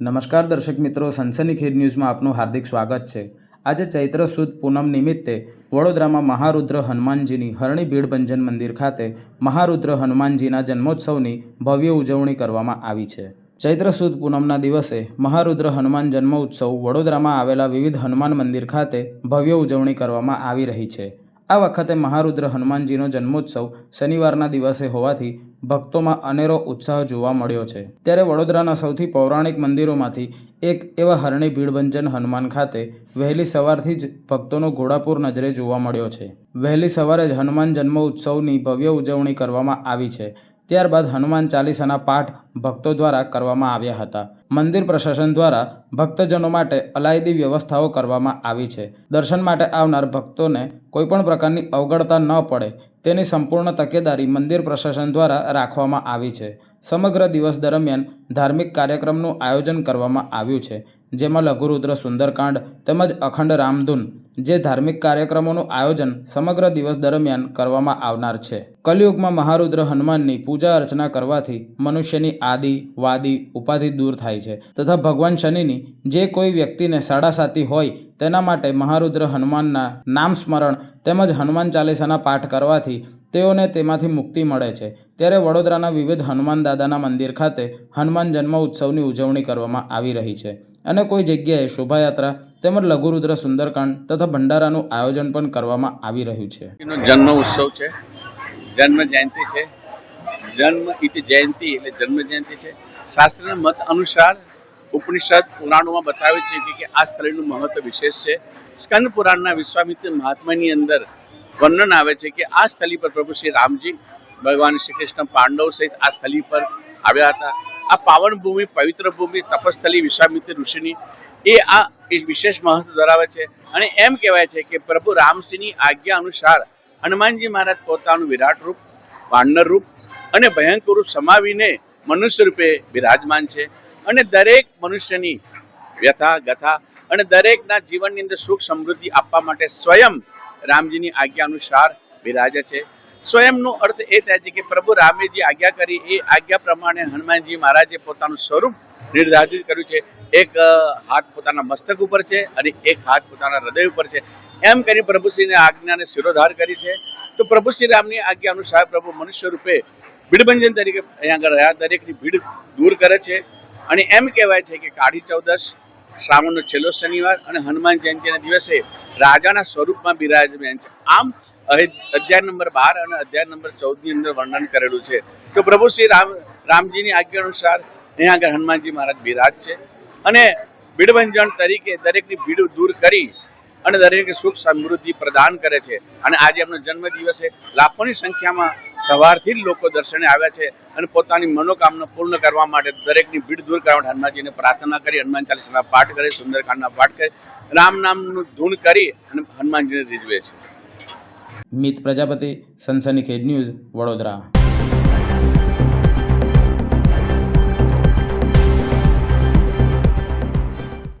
નમસ્કાર દર્શક મિત્રો સનસનીખેડ ન્યૂઝમાં આપનું હાર્દિક સ્વાગત છે. આજે ચૈત્ર સુદ પૂનમ નિમિત્તે વડોદરામાં મહારુદ્ર હનુમાનજીની હરણી ભીડભંજન મંદિર ખાતે મહારુદ્ર હનુમાનજીના જન્મોત્સવની ભવ્ય ઉજવણી કરવામાં આવી છે. ચૈત્ર સુદ પૂનમના દિવસે મહારુદ્ર હનુમાન જન્મ ઉત્સવ વડોદરામાં આવેલા વિવિધ હનુમાન મંદિર ખાતે ભવ્ય ઉજવણી કરવામાં આવી રહી છે. આ વખતે મહારુદ્ર હનુમાનજીનો જન્મોત્સવ શનિવારના દિવસે હોવાથી ભક્તોમાં અનેરો ઉત્સાહ જોવા મળ્યો છે. ત્યારે વડોદરાના સૌથી પૌરાણિક મંદિરોમાંથી એક એવા હરણી ભીડભંજન હનુમાન ખાતે વહેલી સવારથી જ ભક્તોનો ઘોડાપુર નજરે જોવા મળ્યો છે. વહેલી સવારે જ હનુમાન જન્મ ઉત્સવની ભવ્ય ઉજવણી કરવામાં આવી છે. ત્યારબાદ હનુમાન ચાલીસાના પાઠ ભક્તો દ્વારા કરવામાં આવ્યા હતા. મંદિર પ્રશાસન દ્વારા ભક્તજનો માટે અલાયદી વ્યવસ્થાઓ કરવામાં આવી છે. દર્શન માટે આવનાર ભક્તોને કોઈપણ પ્રકારની અવગણતા ન પડે તેની સંપૂર્ણ તકેદારી મંદિર પ્રશાસન દ્વારા રાખવામાં આવી છે. સમગ્ર દિવસ દરમિયાન ધાર્મિક કાર્યક્રમનું આયોજન કરવામાં આવ્યું છે. જેમાં લઘુરુદ્ર સુંદરકાંડ તેમજ અખંડ રામધૂન જે ધાર્મિક કાર્યક્રમોનું આયોજન સમગ્ર દિવસ દરમિયાન કરવામાં આવનાર છે. કલયુગમાં મહારુદ્ર હનુમાનની પૂજા અર્ચના કરવાથી મનુષ્યની આદિ, વાદી, ઉપાધિ દૂર થાય છે. તથા ભગવાન શનિની જે કોઈ વ્યક્તિને સાડા સાતી હોય તેના માટે મહારુદ્ર હનુમાનના નામ સ્મરણ તેમજ હનુમાન ચાલીસાના પાઠ કરવાથી તેઓને તેમાંથી મુક્તિ મળે છે. ત્યારે વડોદરાના વિવિધ હનુમાન દાદાના મંદિર ખાતે હનુમાન જન્મ ઉત્સવની ઉજવણી કરવામાં આવી રહી છે અને કોઈ જગ્યાએ શોભાયાત્રા તેમજ લઘુરુદ્ર સુંદરકાંડ તથા ભંડારાનું આયોજન પણ કરવામાં આવી રહ્યું છે. જન્મ ઉત્સવ છે. જન્મ જયંતિ છે. જન્મ જયંતિ એટલે જન્મ જયંતિ છે. શાસ્ત્રના મત અનુસાર ઉપનિષદ પુરાણોમાં બતાવે છે કે- આ સ્થળનું મહત્વ વિશેષ છે. સ્કંદ પુરાણના વિશ્વામિત્ર મહાત્માની અંદર વર્ણન આવે છે કે આ સ્થળી પર પ્રભુ શ્રી રામજી ભગવાન શ્રી કૃષ્ણ પાંડવ સહિત આ સ્થળી પર આવ્યા હતા. આ પાવન ભૂમિ, પવિત્ર ભૂમિ તપસ્થલી વિશ્વામિત્ર ઋષિની એ આ વિશેષ મહત્વ ધરાવે છે અને એમ કહેવાય છે કે પ્રભુ રામસિંહની આજ્ઞા અનુસાર હનુમાનજી મહારાજ પોતાનું વિરાટ રૂપ વાનર રૂપ અને ભયંકર રૂપ સમાવીને મનુષ્ય રૂપે બિરાજમાન છે. અને દરેક મનુષ્યની વ્યથા, ગથા અને દરેકના જીવનની અંદર સુખ સમૃદ્ધિ આપવા માટે સ્વયં રામજીની આજ્ઞા અનુસાર બિરાજે છે. સ્વયંનો અર્થ એ થાય છે કે પ્રભુ રામે જે આજ્ઞા કરી, એ આજ્ઞા પ્રમાણે હનુમાનજી મહારાજે પોતાનું સ્વરૂપ નિર્ધારિત કર્યું છે. એક હાથ પોતાના મસ્તક ઉપર છે અને એક હાથ પોતાના હૃદય ઉપર છે. એમ કરી પ્રભુશ્રીને આજ્ઞાને શિરોધાર કરી છે. તો પ્રભુ શ્રી રામની આજ્ઞા અનુસાર પ્રભુ મનુષ્ય રૂપે ભીડભંજન તરીકે અહીંયા આગળ રહ્યા. દરેકની ભીડ દૂર કરે છે. અને એમ કહેવાય છે કે કાળી ચૌદશ, શ્રાવણનો છેલ્લો શનિવાર અને હનુમાન જયંતિના દિવસે રાજાના સ્વરૂપમાં બિરાજમાન છે. આમ અધ્યાય નંબર બાર અને અધ્યાય નંબર ચૌદની અંદર વર્ણન કરેલું છે. તો પ્રભુ શ્રી રામ, રામજીની આજ્ઞા અનુસાર અહીંયા આગળ હનુમાનજી મહારાજ બિરાજ છે. અને ભીડભંજન તરીકે દરેકની ભીડ દૂર કરી અને દરેક સુખ સમૃદ્ધિ પ્રદાન કરે છે. અને આજે એમનો જન્મ દિવસે લાખોની સંખ્યામાં સવારથી જ લોકો દર્શને આવ્યા છે અને પોતાની મનોકામના પૂર્ણ કરવા માટે દરેકની ભીડ દૂર કરવા માટે હનુમાનજીને પ્રાર્થના કરી, હનુમાન ચાલીસાના પાઠ કરે, સુંદરકાંડના પાઠ કરે, રામ નામનું ધૂન કરી અને હનુમાનજીને રીઝવે છે. મિત પ્રજાપતિ સનસની ખેડ ન્યૂઝ વડોદરા.